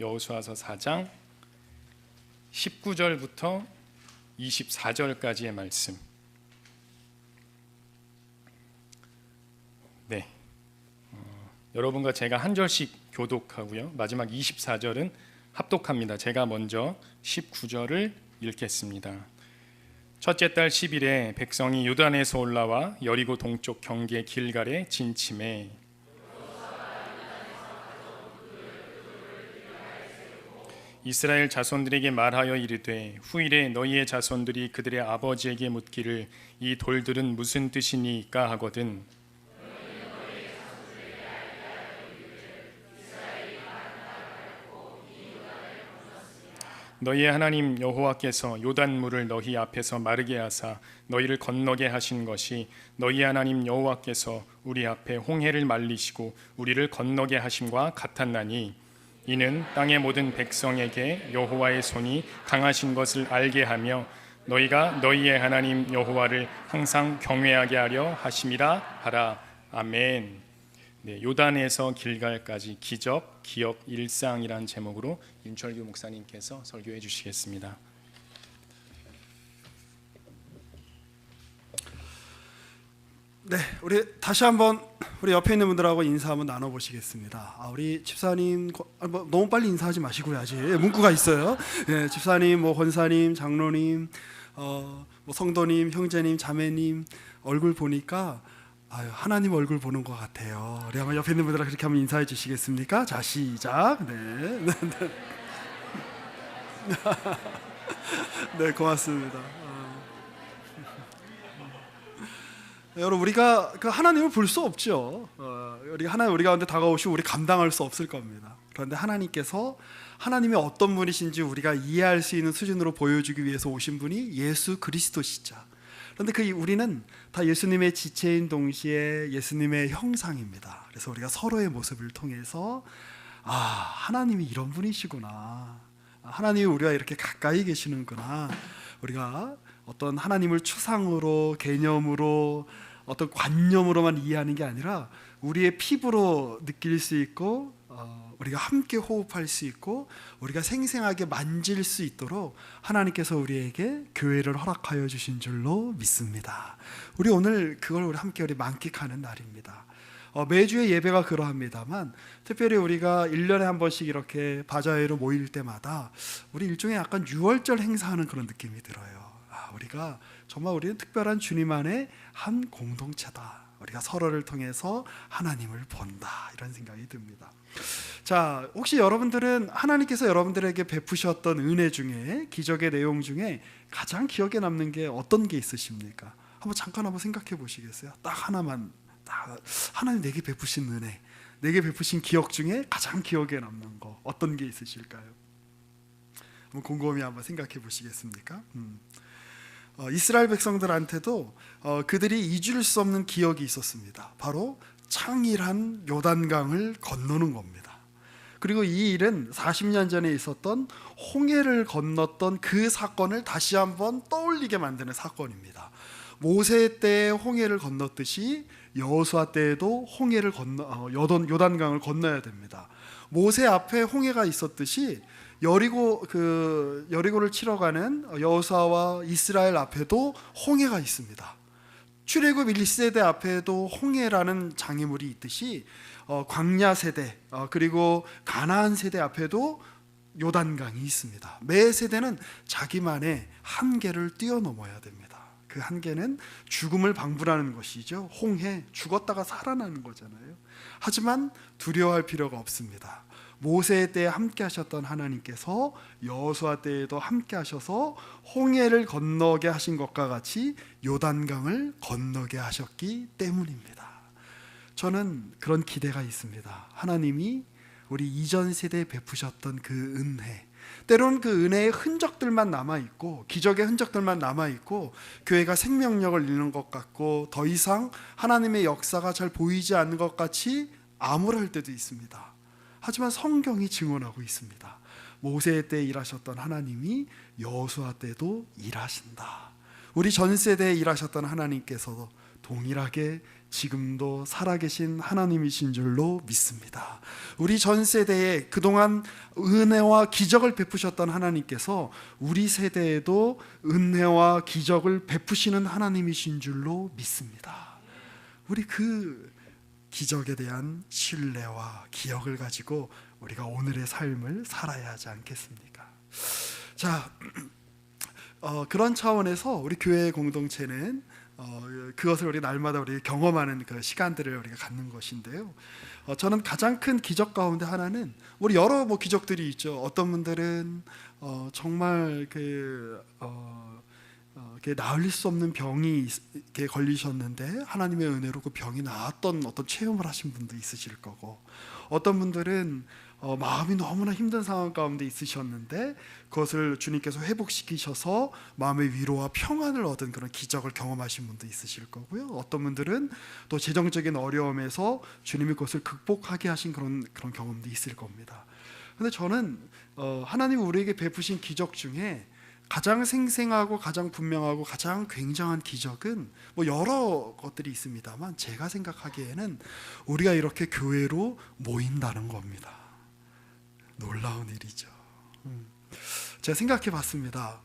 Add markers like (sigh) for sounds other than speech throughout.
여호수아서 4장 19절부터 24절까지의 말씀. 네. 어, 여러분과 제가 한 절씩 교독하고요. 마지막 24절은 합독합니다. 제가 먼저 19절을 읽겠습니다. 첫째 달 10일에 백성이 요단에서 올라와 여리고 동쪽 경계 길갈에 진침해 이스라엘 자손들에게 말하여 이르되 후일에 너희의 자손들이 그들의 아버지에게 묻기를 이 돌들은 무슨 뜻이니까 하거든. 너희의 하나님 여호와께서 요단물을 너희 앞에서 마르게 하사 너희를 건너게 하신 것이 너희 하나님 여호와께서 우리 앞에 홍해를 말리시고 우리를 건너게 하심과 같았나니 이는 땅의 모든 백성에게 여호와의 손이 강하신 것을 알게 하며 너희가 너희의 하나님 여호와를 항상 경외하게 하려 하심이라 하라 아멘. 네, 요단에서 길갈까지 기적, 기억, 일상이란 제목으로 윤철규 목사님께서 설교해 주시겠습니다. 네, 우리 다시 한번 우리 옆에 있는 분들하고 인사 한번 나눠 보시겠습니다. 아, 우리 집사님 거- 아, 뭐, 너무 빨리 인사하지 마시고요. 아직 예, 문구가 있어요. 예, 집사님, 뭐 권사님, 장로님, 어, 뭐 성도님, 형제님, 자매님 얼굴 보니까 아유, 하나님 얼굴 보는 것 같아요. 우리 한번 옆에 있는 분들하고 그렇게 한번 인사해 주시겠습니까? 자, 시작. 네, 네, (laughs) 네. 네, 고맙습니다. 여러분 우리가 그 하나님을 볼 수 없죠. 어, 우리 하나님 우리 가운데 다가오시고 우리 감당할 수 없을 겁니다. 그런데 하나님께서 하나님이 어떤 분이신지 우리가 이해할 수 있는 수준으로 보여주기 위해서 오신 분이 예수 그리스도시죠. 그런데 그 우리는 다 예수님의 지체인 동시에 예수님의 형상입니다. 그래서 우리가 서로의 모습을 통해서 아 하나님이 이런 분이시구나. 아, 하나님이 우리와 이렇게 가까이 계시는구나. 우리가 어떤 하나님을 추상으로 개념으로 어떤 관념으로만 이해하는 게 아니라 우리의 피부로 느낄 수 있고 어, 우리가 함께 호흡할 수 있고 우리가 생생하게 만질 수 있도록 하나님께서 우리에게 교회를 허락하여 주신 줄로 믿습니다. 우리 오늘 그걸 우리 함께 우리 만끽하는 날입니다. 어, 매주의 예배가 그러합니다만 특별히 우리가 1년에 한 번씩 이렇게 바자회로 모일 때마다 우리 일종의 약간 유월절 행사하는 그런 느낌이 들어요. 아, 우리가 정말 우리는 특별한 주님 안에 한 공동체다. 우리가 서로를 통해서 하나님을 본다. 이런 생각이 듭니다. 자, 혹시 여러분들은 하나님께서 여러분들에게 베푸셨던 은혜 중에 기적의 내용 중에 가장 기억에 남는 게 어떤 게 있으십니까? 한번 잠깐 한번 생각해 보시겠어요? 딱 하나만 딱 하나님 내게 베푸신 은혜, 내게 베푸신 기억 중에 가장 기억에 남는 거 어떤 게 있으실까요? 한번 곰곰이 한번 생각해 보시겠습니까? 음. 어, 이스라엘 백성들한테도 어, 그들이 잊을 수 없는 기억이 있었습니다. 바로 창일한 요단강을 건너는 겁니다. 그리고 이 일은 40년 전에 있었던 홍해를 건넜던 그 사건을 다시 한번 떠올리게 만드는 사건입니다. 모세 때 홍해를 건넜듯이 여호수아 때에도 홍해를 건너 어, 요단 요단강을 건너야 됩니다. 모세 앞에 홍해가 있었듯이 여리고 그 여리고를 치러 가는 여호수아와 이스라엘 앞에도 홍해가 있습니다. 출애굽 1세대 앞에도 홍해라는 장애물이 있듯이 어, 광야 세대 어, 그리고 가나안 세대 앞에도 요단강이 있습니다. 매 세대는 자기만의 한계를 뛰어넘어야 됩니다. 그 한계는 죽음을 방불하는 것이죠. 홍해 죽었다가 살아나는 거잖아요. 하지만 두려워할 필요가 없습니다. 모세 때 함께 하셨던 하나님께서 여호수아 때에도 함께 하셔서 홍해를 건너게 하신 것과 같이 요단강을 건너게 하셨기 때문입니다. 저는 그런 기대가 있습니다. 하나님이 우리 이전 세대에 베푸셨던 그 은혜, 때로는 그 은혜의 흔적들만 남아 있고 기적의 흔적들만 남아 있고 교회가 생명력을 잃는 것 같고 더 이상 하나님의 역사가 잘 보이지 않는 것 같이 암울할 때도 있습니다. 하지만 성경이 증언하고 있습니다. 모세 때 일하셨던 하나님이 여호수아 때도 일하신다. 우리 전 세대에 일하셨던 하나님께서도 동일하게 지금도 살아계신 하나님이신 줄로 믿습니다. 우리 전 세대에 그동안 은혜와 기적을 베푸셨던 하나님께서 우리 세대에도 은혜와 기적을 베푸시는 하나님이신 줄로 믿습니다. 우리 그 기적에 대한 신뢰와 기억을 가지고 우리가 오늘의 삶을 살아야 하지 않겠습니까? 자, (clears throat) 어, 그런 차원에서 우리 교회 공동체는 어, 그것을 우리 날마다 우리 경험하는 그 시간들을 우리가 갖는 것인데요. 어, 저는 가장 큰 기적 가운데 하나는 우리 여러 뭐 기적들이 있죠. 어떤 분들은 어, 정말 그 어, 어, 이렇게 나을 수 없는 병이 있- 이렇게 걸리셨는데 하나님의 은혜로 그 병이 나았던 어떤 체험을 하신 분도 있으실 거고 어떤 분들은 어, 마음이 너무나 힘든 상황 가운데 있으셨는데 그것을 주님께서 회복시키셔서 마음의 위로와 평안을 얻은 그런 기적을 경험하신 분도 있으실 거고요. 어떤 분들은 또 재정적인 어려움에서 주님이 그것을 극복하게 하신 그런 그런 경험도 있을 겁니다. 근데 저는 어, 하나님 우리에게 베푸신 기적 중에 가장 생생하고 가장 분명하고 가장 굉장한 기적은 뭐 여러 것들이 있습니다만 제가 생각하기에는 우리가 이렇게 교회로 모인다는 겁니다. 놀라운 일이죠. 음. 제가 생각해 봤습니다.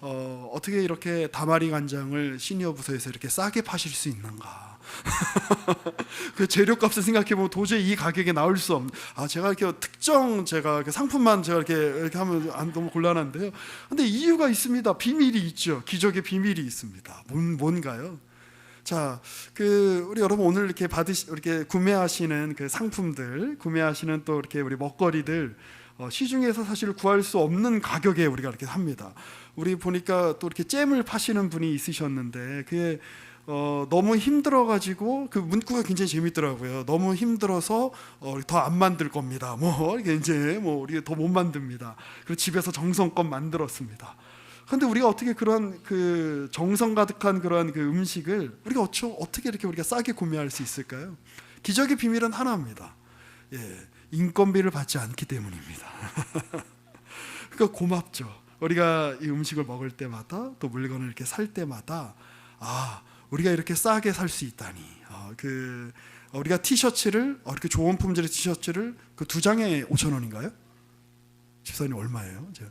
어, 어떻게 이렇게 다마리 간장을 시니어 부서에서 이렇게 싸게 파실 수 있는가? (laughs) 그 재료값을 생각해 보면 도저히 이 가격에 나올 수 없는. 아 제가 이렇게 특정 제가 상품만 제가 이렇게 이렇게 하면 안 너무 곤란한데요. 근데 이유가 있습니다. 비밀이 있죠. 기적의 비밀이 있습니다. 뭔 뭔가요? 자, 그 우리 여러분 오늘 이렇게 받으시 이렇게 구매하시는 그 상품들, 구매하시는 또 이렇게 우리 먹거리들 어, 시중에서 사실 구할 수 없는 가격에 우리가 이렇게 합니다. 우리 보니까 또 이렇게 잼을 파시는 분이 있으셨는데 그게 어, 너무 힘들어가지고 그 문구가 굉장히 재밌더라고요. 너무 힘들어서 어, 더 안 만들 겁니다. 뭐 (laughs) 이게 이제 뭐 우리가 더못 만듭니다. 그리고 집에서 정성껏 만들었습니다. 근데 우리가 어떻게 그런 그 정성 가득한 그런 그 음식을 우리가 어쩌, 어떻게 이렇게 우리가 싸게 구매할 수 있을까요? 기적의 비밀은 하나입니다. 예, 인건비를 받지 않기 때문입니다. (laughs) 그러니까 고맙죠. 우리가 이 음식을 먹을 때마다 또 물건을 이렇게 살 때마다 아 우리가 이렇게 싸게 살 수 있다니. 아, 그 우리가 티셔츠를 어, 이렇게 좋은 품질의 티셔츠를 그 두 장에 5천 원인가요? 집사님 얼마예요? 제가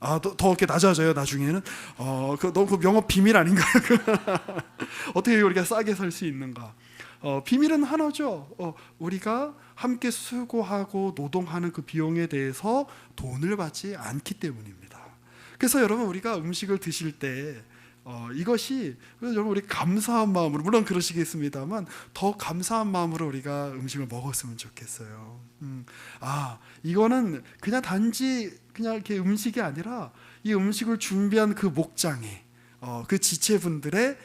아, 더, 더 이렇게 낮아져요, 나중에는. 어, 그, 너무 그 영업 비밀 아닌가요? (laughs) 어떻게 우리가 싸게 살 수 있는가? 어, 비밀은 하나죠. 어, 우리가 함께 수고하고 노동하는 그 비용에 대해서 돈을 받지 않기 때문입니다. 그래서 여러분, 우리가 음식을 드실 때, 어, 이것이 여러분 우리 감사한 마음으로 물론 그러시겠습니다만 더 감사한 마음으로 우리가 음식을 먹었으면 좋겠어요. 음, 아 이거는 그냥 단지 그냥 이렇게 음식이 아니라 이 음식을 준비한 그 목장에 어, 그 지체분들의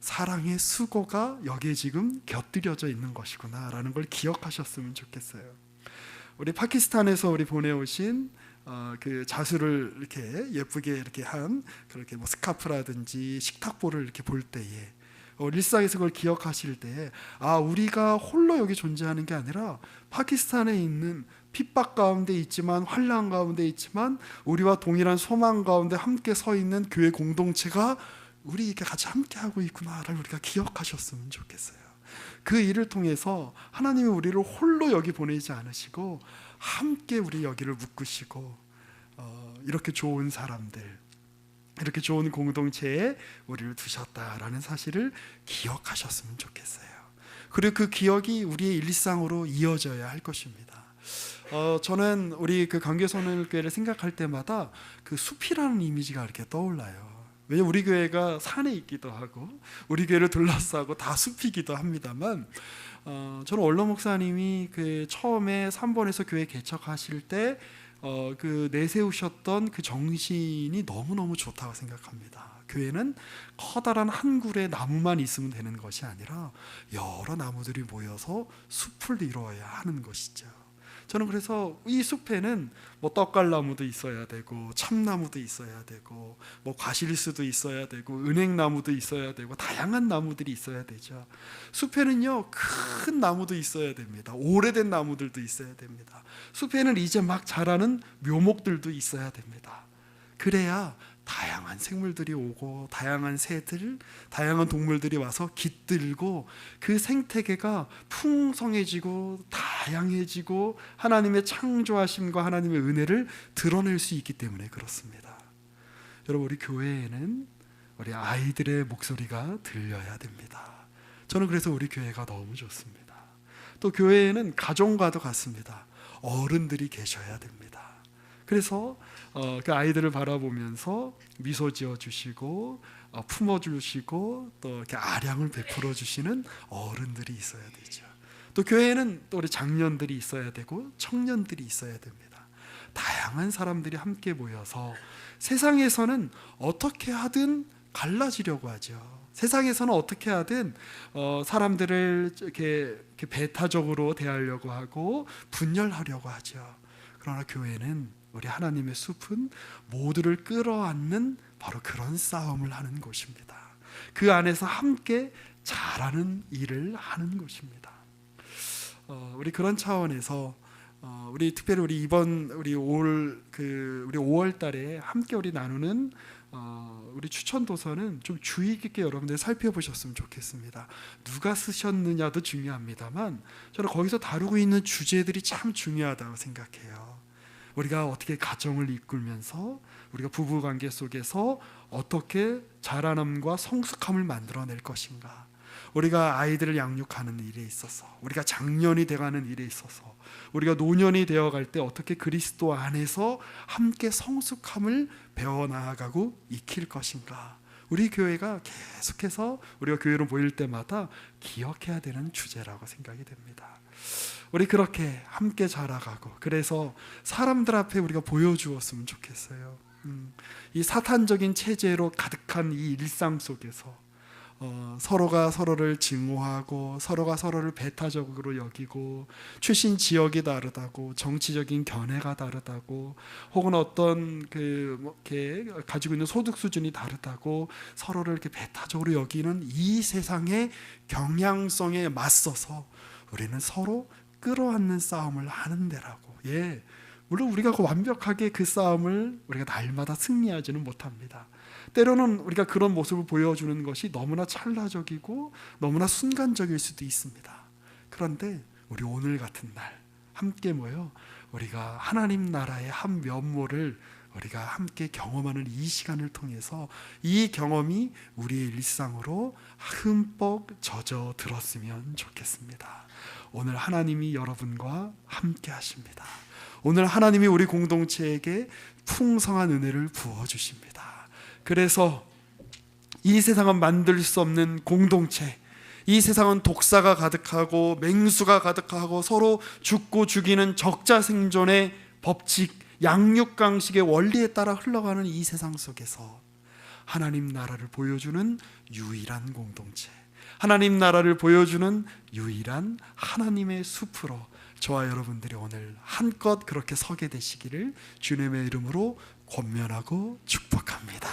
사랑의 수고가 여기에 지금 곁들여져 있는 것이구나라는 걸 기억하셨으면 좋겠어요. 우리 파키스탄에서 우리 보내오신 어, 그 자수를 이렇게 예쁘게 이렇게 한 그렇게 뭐 스카프라든지 식탁보를 이렇게 볼 때에 어, 일상에서 그걸 기억하실 때에 아 우리가 홀로 여기 존재하는 게 아니라 파키스탄에 있는 핍박 가운데 있지만 환란 가운데 있지만 우리와 동일한 소망 가운데 함께 서 있는 교회 공동체가 우리 이렇게 같이 함께 하고 있구나를 우리가 기억하셨으면 좋겠어요. 그 일을 통해서 하나님이 우리를 홀로 여기 보내지 않으시고 함께 우리 여기를 묶으시고 어, 이렇게 좋은 사람들 이렇게 좋은 공동체에 우리를 두셨다라는 사실을 기억하셨으면 좋겠어요. 그리고 그 기억이 우리의 일상으로 이어져야 할 것입니다. 어, 저는 우리 그 강교선을 교회를 생각할 때마다 그 숲이라는 이미지가 이렇게 떠올라요. 왜냐 우리 교회가 산에 있기도 하고 우리 교회를 둘러싸고 다 숲이기도 합니다만 어, 저는 원로 목사님이 그 처음에 3번에서 교회 개척하실 때 어, 그 내세우셨던 그 정신이 너무너무 좋다고 생각합니다. 교회는 커다란 한 그루의 나무만 있으면 되는 것이 아니라 여러 나무들이 모여서 숲을 이루어야 하는 것이죠. 저는 그래서 이 숲에는 뭐 떡갈나무도 있어야 되고 참나무도 있어야 되고 뭐 과실수도 있어야 되고 은행나무도 있어야 되고 다양한 나무들이 있어야 되죠. 숲에는요 큰 나무도 있어야 됩니다. 오래된 나무들도 있어야 됩니다. 숲에는 이제 막 자라는 묘목들도 있어야 됩니다. 그래야 다양한 생물들이 오고 다양한 새들, 다양한 동물들이 와서 깃들고 그 생태계가 풍성해지고 다양해지고 하나님의 창조하심과 하나님의 은혜를 드러낼 수 있기 때문에 그렇습니다. 여러분 우리 교회에는 우리 아이들의 목소리가 들려야 됩니다. 저는 그래서 우리 교회가 너무 좋습니다. 또 교회에는 가정과도 같습니다. 어른들이 계셔야 됩니다. 그래서 어, 그 아이들을 바라보면서 미소 지어 주시고 어, 품어 주시고 또 이렇게 아량을 베풀어 주시는 어른들이 있어야 되죠. 또 교회에는 또 우리 장년들이 있어야 되고 청년들이 있어야 됩니다. 다양한 사람들이 함께 모여서 세상에서는 어떻게 하든 갈라지려고 하죠. 세상에서는 어떻게 하든 어, 사람들을 이렇게, 이렇게 배타적으로 대하려고 하고 분열하려고 하죠. 그러나 교회는 우리 하나님의 숲은 모두를 끌어안는 바로 그런 싸움을 하는 곳입니다. 그 안에서 함께 잘하는 일을 하는 곳입니다. 어, 우리 그런 차원에서 어, 우리 특별히 우리 이번 우리 올 그 우리 5월달에 함께 우리 나누는 어, 우리 추천 도서는 좀 주의 깊게 여러분들 살펴보셨으면 좋겠습니다. 누가 쓰셨느냐도 중요합니다만 저는 거기서 다루고 있는 주제들이 참 중요하다고 생각해요. 우리가 어떻게 가정을 이끌면서 우리가 부부 관계 속에서 어떻게 자라남과 성숙함을 만들어낼 것인가. 우리가 아이들을 양육하는 일에 있어서 우리가 장년이 돼가는 일에 있어서 우리가 노년이 되어갈 때 어떻게 그리스도 안에서 함께 성숙함을 배워 나아가고 익힐 것인가 우리 교회가 계속해서 우리가 교회로 모일 때마다 기억해야 되는 주제라고 생각이 됩니다. 우리 그렇게 함께 자라가고 그래서 사람들 앞에 우리가 보여주었으면 좋겠어요. 음, 이 사탄적인 체제로 가득한 이 일상 속에서 어, 서로가 서로를 증오하고 서로가 서로를 배타적으로 여기고 출신 지역이 다르다고 정치적인 견해가 다르다고 혹은 어떤 그 뭐, 이렇게 가지고 있는 소득 수준이 다르다고 서로를 이렇게 배타적으로 여기는 이 세상의 경향성에 맞서서 우리는 서로 끌어안는 싸움을 하는 데라고. 예. 물론 우리가 그 완벽하게 그 싸움을 우리가 날마다 승리하지는 못합니다. 때로는 우리가 그런 모습을 보여주는 것이 너무나 찰나적이고 너무나 순간적일 수도 있습니다. 그런데 우리 오늘 같은 날 함께 모여 우리가 하나님 나라의 한 면모를 우리가 함께 경험하는 이 시간을 통해서 이 경험이 우리의 일상으로 흠뻑 젖어 들었으면 좋겠습니다. 오늘 하나님이 여러분과 함께 하십니다. 오늘 하나님이 우리 공동체에게 풍성한 은혜를 부어 주십니다. 그래서 이 세상은 만들 수 없는 공동체, 이 세상은 독사가 가득하고 맹수가 가득하고 서로 죽고 죽이는 적자 생존의 법칙, 양육강식의 원리에 따라 흘러가는 이 세상 속에서 하나님 나라를 보여주는 유일한 공동체, 하나님 나라를 보여주는 유일한 하나님의 숲으로 저와 여러분들이 오늘 한껏 그렇게 서게 되시기를 주님의 이름으로 권면하고 축복합니다.